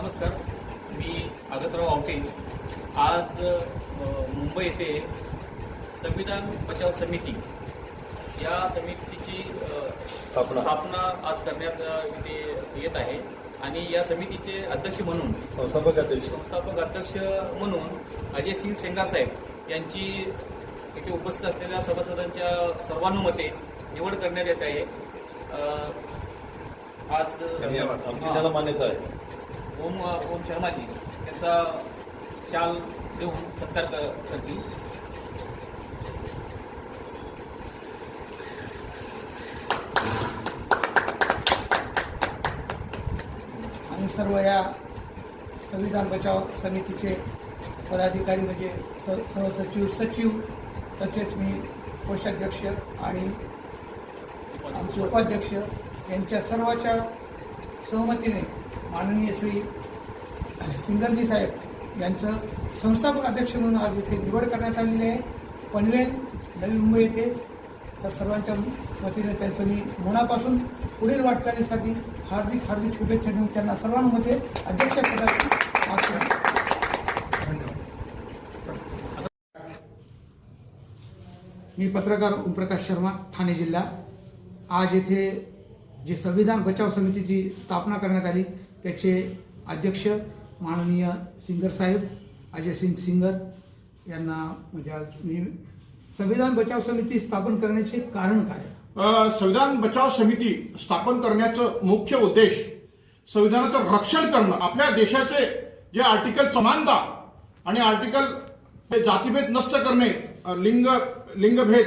नमस्कार. मी आगतराव आवटे. आज मुंबई येथे संविधान बचाव समिती या समितीची स्थापना. आज करण्यात इथे येत आहे. आणि या समितीचे अध्यक्ष म्हणून संस्थापक अध्यक्ष. संस्थापक अध्यक्ष म्हणून अजय सिंग सेंगार साहेब यांची इथे उपस्थित असलेल्या सभासदांच्या सर्वानुमते निवड करण्यात येत आहे. आज आमची. त्याला मान्यता आहे. ओम ओम शर्माजी त्यांचा शाल देऊन सत्कार करतील. आम्ही सर्व या संविधान बचाव समितीचे पदाधिकारी म्हणजे स- सहसचिव सचिव तसेच मी कोषाध्यक्ष आणि आमचे उपाध्यक्ष यांच्या सर्वाच्या सहमतीने माननीय श्री सिंगरजी साहेब यांचं संस्थापक अध्यक्ष म्हणून आज इथे निवड करण्यात आलेली आहे. पनवेल नवी मुंबई येथे. तर सर्वांच्या वतीने त्यांचं मी मनापासून पुढील वाटचालीसाठी हार्दिक हार्दिक शुभेच्छा देऊन त्यांना सर्वांमध्ये अध्यक्षपदाची मागणी करतो. मी पत्रकार ओमप्रकाश शर्मा ठाणे जिल्हा. आज येथे जे संविधान बचाव समितीची स्थापना करण्यात आली त्याचे अध्यक्ष माननीय सिंगर साहेब अजय सिंग सिंगर यांना म्हणजे आज मी संविधान बचाव समिती स्थापन करण्याचे कारण काय? संविधान बचाव समिती स्थापन करण्याचं मुख्य उद्देश संविधानाचं रक्षण करणं. आपल्या देशाचे जे आर्टिकल समानता आणि आर्टिकल हे जातीभेद नष्ट करणे लिंग लिंगभेद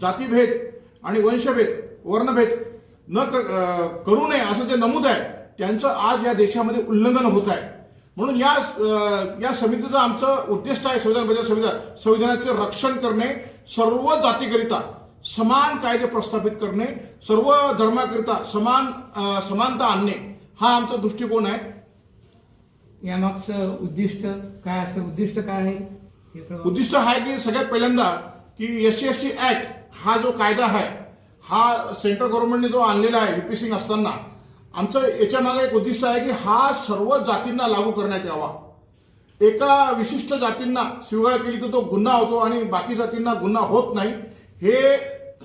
जातीभेद आणि वंशभेद वर्णभेद न क- करू नये असं जे नमूद आहे त्यांचं आज या देशामध्ये उल्लंघन होत आहे. म्हणून या या समितीचं आमचं उद्दिष्ट आहे संविधान बचाव संविधान संविधानाचे रक्षण करणे सर्व जातीकरिता समान कायदे प्रस्थापित करणे सर्व धर्माकरिता समान समानता आणणे हा आमचा दृष्टिकोन आहे. यामागचं उद्दिष्ट काय असं उद्दिष्ट काय आहे? उद्दिष्ट आहे की सगळ्यात पहिल्यांदा की S C S T act हा जो कायदा आहे हा सेंट्रल गव्हर्नमेंटने जो आणलेला आहे व्हीपी सिंग असताना आमचं याच्या मागे एक उद्दिष्ट आहे की हा सर्व जातींना लागू करण्यात यावा. एका विशिष्ट जातींना शिवगाळ केली तर तो गुन्हा होतो आणि बाकी जातींना गुन्हा होत नाही. हे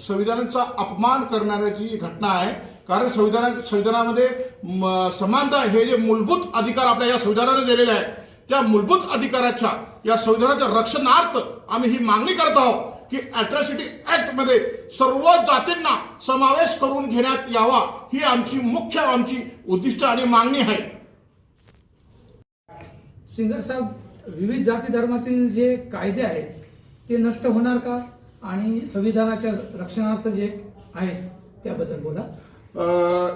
संविधानाचा अपमान करणाऱ्याची घटना आहे. कारण संविधाना संविधानामध्ये म- समानता हे जे मूलभूत अधिकार आपल्या या संविधानाने दिलेले आहे त्या मूलभूत अधिकाराच्या या संविधानाच्या रक्षणार्थ आम्ही ही मागणी करत आहोत. की अॅट्रॉसिटी ऍक्टमध्ये सर्व जातींना समावेश करून घेण्यात यावा ही आमची मुख्य आमची उद्दिष्ट आणि मागणी आहे. सिंगर साहेब विविध जाती धर्मातील जे कायदे आहेत ते नष्ट होणार का? आणि संविधानाच्या रक्षणार्थ जे आहेत त्याबद्दल बोला.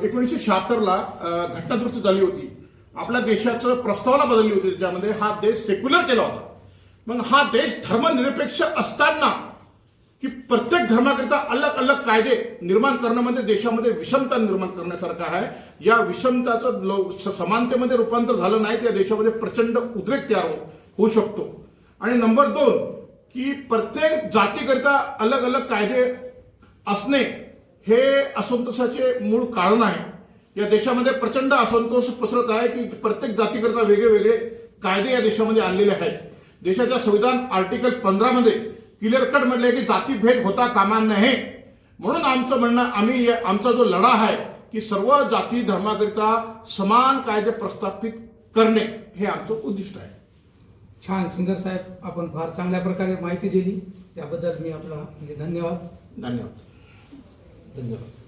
एकोणीसशे शहात्तरला घटनादुरुस्ती झाली होती. आपल्या देशाचं प्रस्तावना बदलली होती ज्यामध्ये हा देश सेक्युलर केला होता. मग हा देश धर्मनिरपेक्ष असताना की प्रत्येक धर्माकरिता अलग अलग कायदे निर्माण करणं म्हणजे देशामध्ये विषमता निर्माण करण्यासारखं आहे. या विषमताचं स- समानतेमध्ये रूपांतर झालं नाही त्या देशामध्ये प्रचंड उद्रेक तयार हो-, होऊ शकतो. आणि नंबर दोन की प्रत्येक जातीकरिता अलग अलग कायदे असणे हे असंतोषाचे मूळ कारण आहे. या देशामध्ये प्रचंड असंतोष पसरत आहे की प्रत्येक जातीकरिता वेगळे वेगळे कायदे या देशामध्ये आणलेले आहेत. देशाच्या संविधान आर्टिकल पंधरामध्ये क्लिअर कट म्हटलंय की जातीभेद होता कामा नये. म्हणून आमचं म्हणणं आम्ही आमचा जो लढा आहे की सर्व जाती धर्माकरिता समान कायदे प्रस्थापित करणे हे आमचं उद्दिष्ट आहे. छान सिंगर साहेब आपण फार चांगल्या प्रकारे माहिती दिली. त्याबद्दल मी आपला म्हणजे धन्यवाद. धन्यवाद. धन्यवाद.